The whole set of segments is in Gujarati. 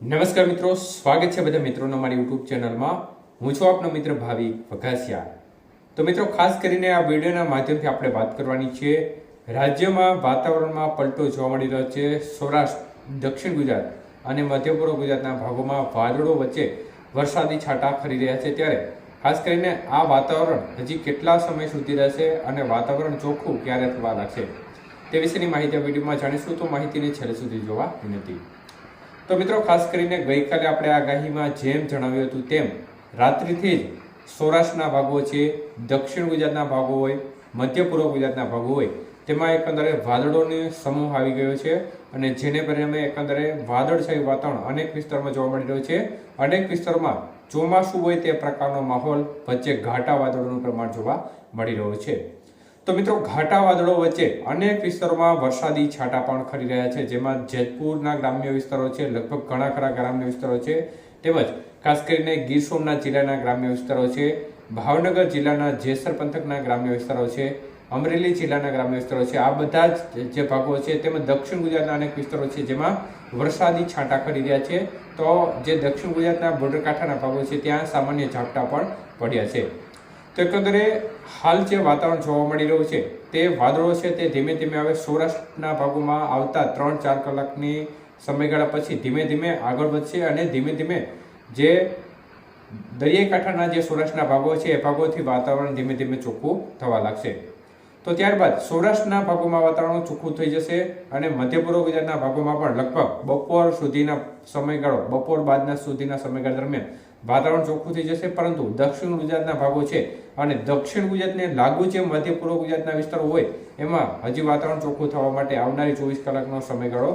નમસ્કાર મિત્રો, સ્વાગત છે બધા મિત્રોનો મારી યુટ્યુબ ચેનલમાં. હું છું આપનો મિત્ર ભાવિ વઘાસિયા. તો મિત્રો, ખાસ કરીને આ વિડીયોના માધ્યમથી આપણે વાત કરવાની છે. રાજ્યમાં વાતાવરણમાં પલટો જોવા મળી રહ્યો છે. સૌરાષ્ટ્ર, દક્ષિણ ગુજરાત અને મધ્ય પૂર્વ ગુજરાતના ભાગોમાં વાદળો વચ્ચે વરસાદી છાંટા ખરી રહ્યા છે ત્યારે. ખાસ કરીને આ વાતાવરણ હજી કેટલા સમય સુધી રહેશે અને વાતાવરણ ચોખ્ખું ક્યારે થવા લાગશે તે વિશેની માહિતી આ વિડીયોમાં જાણીશું. તો માહિતીને છેલ્લે સુધી જોવા વિનંતી. તો મિત્રો, ખાસ કરીને ગઈકાલે આપણે આગાહીમાં જેમ જણાવ્યું હતું તેમ, રાત્રિથી જ સૌરાષ્ટ્રના ભાગો છે, દક્ષિણ ગુજરાતના ભાગો હોય, મધ્ય પૂર્વ ગુજરાતના ભાગો હોય, તેમાં એકંદરે વાદળોનો સમૂહ આવી ગયો છે અને જેને પરિણામે એકંદરે વાદળછાયું વાતાવરણ અનેક વિસ્તારમાં જોવા મળી રહ્યું છે. અનેક વિસ્તારોમાં ચોમાસું હોય તે પ્રકારનો માહોલ વચ્ચે ઘાટા વાદળોનું પ્રમાણ જોવા મળી રહ્યું છે. તો મિત્રો, ઘાટા વાદળો વચ્ચે અનેક વિસ્તારોમાં વરસાદી છાંટા પણ ખરી રહ્યા છે. જેમાં જેતપુરના ગ્રામ્ય વિસ્તારો છે, લગભગ ઘણા ખરા ગ્રામ્ય વિસ્તારો છે. તેમજ ખાસ કરીને ગીર સોમનાથ જિલ્લાના ગ્રામ્ય વિસ્તારો છે, ભાવનગર જિલ્લાના જેસર પંથકના ગ્રામ્ય વિસ્તારો છે, અમરેલી જિલ્લાના ગ્રામ્ય વિસ્તારો છે. આ બધા જ જે ભાગો છે, તેમજ દક્ષિણ ગુજરાતના અનેક વિસ્તારો છે, જેમાં વરસાદી છાંટા ખરી રહ્યા છે. તો જે દક્ષિણ ગુજરાતના બોર્ડર કાંઠાના ભાગો છે, ત્યાં સામાન્ય ઝાપટા પણ પડ્યા છે. એકંદરે હાલ જે વાતાવરણ જોવા મળી રહ્યું છે, તે વાદળો છે તે ધીમે ધીમે હવે સૌરાષ્ટ્રના ભાગોમાં આવતા ત્રણ ચાર કલાકની સમયગાળા પછી ધીમે ધીમે આગળ વધશે અને ધીમે ધીમે જે દરિયાઈ કાંઠાના જે સૌરાષ્ટ્રના ભાગો છે, એ ભાગોથી વાતાવરણ ધીમે ધીમે ચોખ્ખું થવા લાગશે. તો ત્યારબાદ સૌરાષ્ટ્રના ભાગોમાં વાતાવરણ ચોખ્ખું થઈ જશે અને મધ્ય પૂર્વ ગુજરાતના ભાગોમાં પણ લગભગ બપોર સુધીના સમયગાળો, બપોર બાદના સુધીના સમયગાળા દરમિયાન વાતાવરણ ચોખ્ખું થઈ જશે, પરંતુ દક્ષિણ ગુજરાતના ભાગો છે અને દક્ષિણ ગુજરાતને લાગુ જે મધ્ય પૂર્વ ગુજરાતના વિસ્તારો હોય, એમાં હજી વાતાવરણ ચોખ્ખું થવા માટે આવનારી ચોવીસ કલાકનો સમયગાળો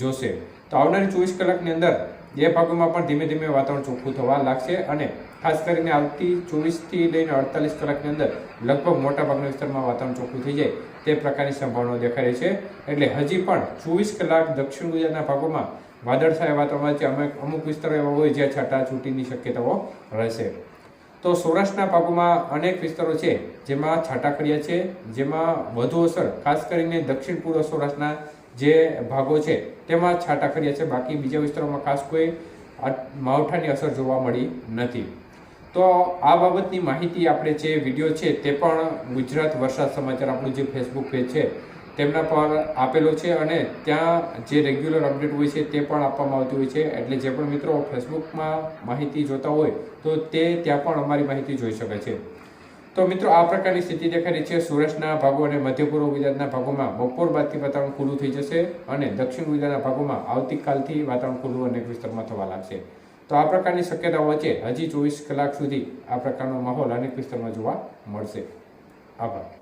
જોશે. તો આવનારી ચોવીસ કલાકની અંદર એ ભાગોમાં પણ ધીમે ધીમે વાતાવરણ ચોખ્ખું થવા લાગશે અને ખાસ કરીને આવતી ચોવીસથી લઈને અડતાલીસ કલાકની અંદર લગભગ મોટાભાગના વિસ્તારમાં વાતાવરણ ચોખ્ખું થઈ જાય તે પ્રકારની સંભાવનાઓ રહી છે. એટલે હજી પણ ચોવીસ કલાક દક્ષિણ ગુજરાતના ભાગોમાં વાદળછાયા વાતાવરણ છે. અમુક અમુક વિસ્તારો એવા હોય જ્યાં છાંટા છૂટીની શક્યતાઓ રહેશે. તો સૌરાષ્ટ્રના ભાગોમાં અનેક વિસ્તારો છે જેમાં છાંટા પડ્યા છે, જેમાં વધુ અસર, ખાસ કરીને દક્ષિણ પૂર્વ સૌરાષ્ટ્રના જે ભાગો છે, તેમાં છાંટા કર્યા છે. બાકી બીજા વિસ્તારોમાં ખાસ કોઈ માવઠાની અસર જોવા મળી નથી. તો આ બાબતની માહિતી આપણે જે વીડિયો છે, તે પણ ગુજરાત વરસાદ સમાચાર આપણું જે ફેસબુક પેજ છે, તેમના પર આપેલો છે અને ત્યાં જે રેગ્યુલર અપડેટ હોય છે, તે પણ આપવામાં આવતી હોય છે. એટલે જે પણ મિત્રો ફેસબુકમાં માહિતી જોતા હોય, તો તે ત્યાં પણ અમારી માહિતી જોઈ શકે છે. તો મિત્રો, આ પ્રકારની સ્થિતિ દેખાઈ રહી છે સૌરાષ્ટ્રના ભાગો અને મધ્ય પૂર્વ ગુજરાતના ભાગોમાં. બપોર બાદથી વાતાવરણ ખુલ્લું થઈ જશે અને દક્ષિણ ગુજરાતના ભાગોમાં આવતીકાલથી વાતાવરણ ખુલ્લું અનેક વિસ્તારમાં થવા લાગશે. તો આ પ્રકારની શક્યતાઓ વચ્ચે હજી ચોવીસ કલાક સુધી આ પ્રકારનો માહોલ અનેક વિસ્તારમાં જોવા મળશે. આભાર.